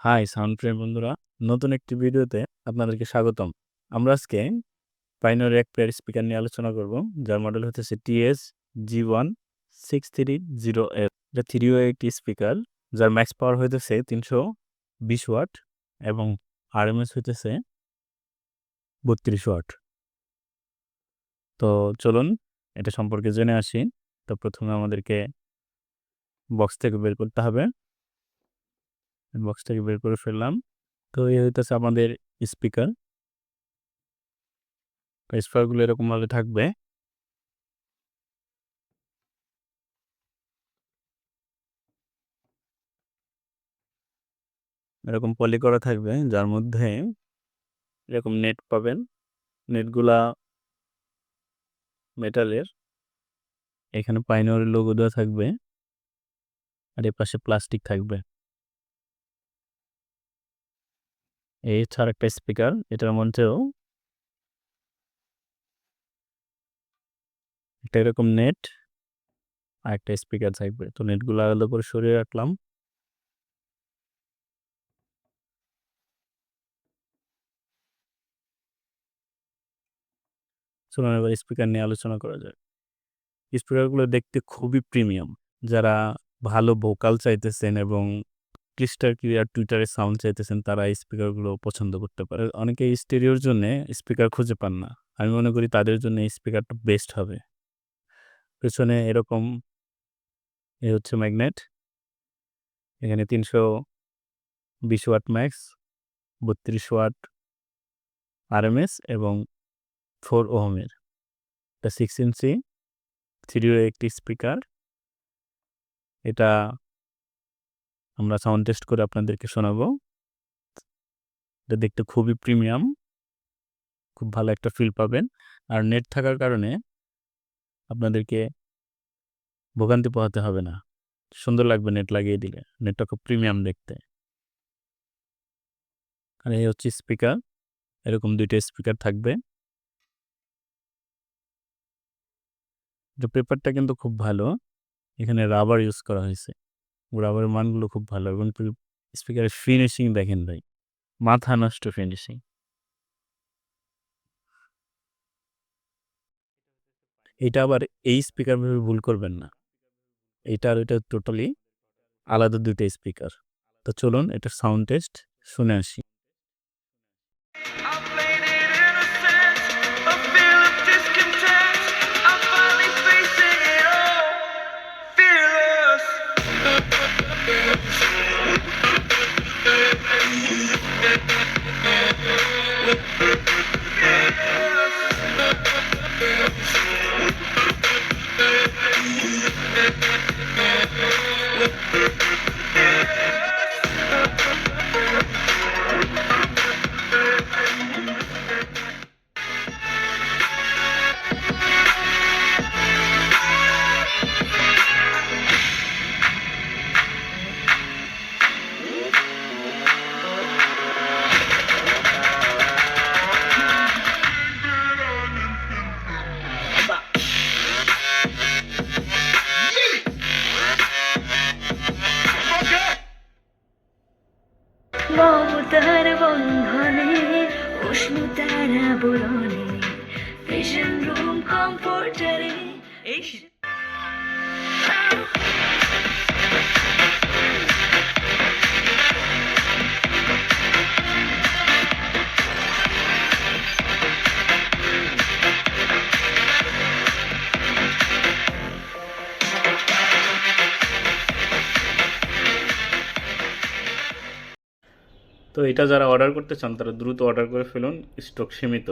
High sound প্রিয় বন্ধুরা, নতুন একটি ভিডিওতে আপনাদেরকে স্বাগতম। আমরা আজকে পাইনোর এক পেয়ার স্পিকার নিয়ে আলোচনা করব, যার মডেল হচ্ছে TS G one six three zero F. এটা ও একটি স্পিকার, যার ম্যাক্স পাওয়ার হইতেছে তিনশো বিশ ওয়াট এবং আরএমএস হইতেছে বত্রিশ ওয়াট। তো চলুন, এটা সম্পর্কে জেনে আসি। তো প্রথমে আমাদেরকে বক্স থেকে বের করতে হবে। বক্স থেকে বের করে ফেললাম। তো এই হইতেছে আমাদের স্পিকার স্পিকারগুলো এরকমভাবে থাকবে। এরকম পলি করা থাকবে, যার মধ্যে এরকম নেট পাবেন। নেটগুলা মেটালের এখানে পাইনোর লোগো দেওয়া থাকবে। আর এর পাশে প্লাস্টিক থাকবে। এই হচ্ছে আরেকটা স্পিকার এটার মধ্যেও একটা এরকম নেট আর একটা স্পিকার থাকবে। তো নেটগুলো আলাদা করে সরিয়ে রাখলাম। চলুন এবার স্পিকার নিয়ে আলোচনা করা যায় স্পিকারগুলো দেখতে খুবই প্রিমিয়াম যারা ভালো ভোকাল চাইতেছেন এবং ক্লিস্টার ক্লিয়ার টুইটারে সাউন্ড চাইতেছেন, তারা স্পিকারগুলো পছন্দ করতে পারে। অনেকে স্টেরিওর জন্য স্পিকার খুঁজে পান না। আমি মনে করি তাদের জন্য এই স্পিকারটা বেস্ট হবে। পেছনে এরকম এ হচ্ছে ম্যাগনেট। এখানে তিনশো বিশ ওয়াট ম্যাক্স, বত্রিশ ওয়াট আরএমএস এবং ফোর ওহমের। এটা সিক্স ইঞ্চি থ্রিও একটি স্পিকার। এটা আমরা সাউন্ড টেস্ট করে আপনাদেরকে শোনাবো। এটা দেখতে খুবই প্রিমিয়াম খুব ভালো একটা ফিল পাবেন। আর নেট থাকার কারণে আপনাদেরকে ভোগান্তি পোহাতে হবে না। সুন্দর লাগবে নেট লাগিয়ে দিলে। নেটটা খুব প্রিমিয়াম দেখতে। আর এই হচ্ছে স্পিকার এরকম দুইটা স্পিকার থাকবে। পেপারটা কিন্তু খুব ভালো। এখানে রাবার ইউজ করা হয়েছে। রাবারের মানগুলো খুব ভালো এবং স্পিকারের ফিনিশিং দেখেন ভাই। মাথা নষ্ট ফিনিশিং এটা আবার এই স্পিকার ভেবে ভুল করবেন না। এটা আর এটা টোটালি আলাদা দুটো স্পিকার তো চলুন, এটা সাউন্ড টেস্ট শুনে আসি। Thank you. মমতার বন্ধনে উষ্ণতার বলনে ভিশন রুম কমফোর্টারে তো এটা যারা অর্ডার করতে চান তারা দ্রুত অর্ডার করে ফেলুন স্টক সীমিত।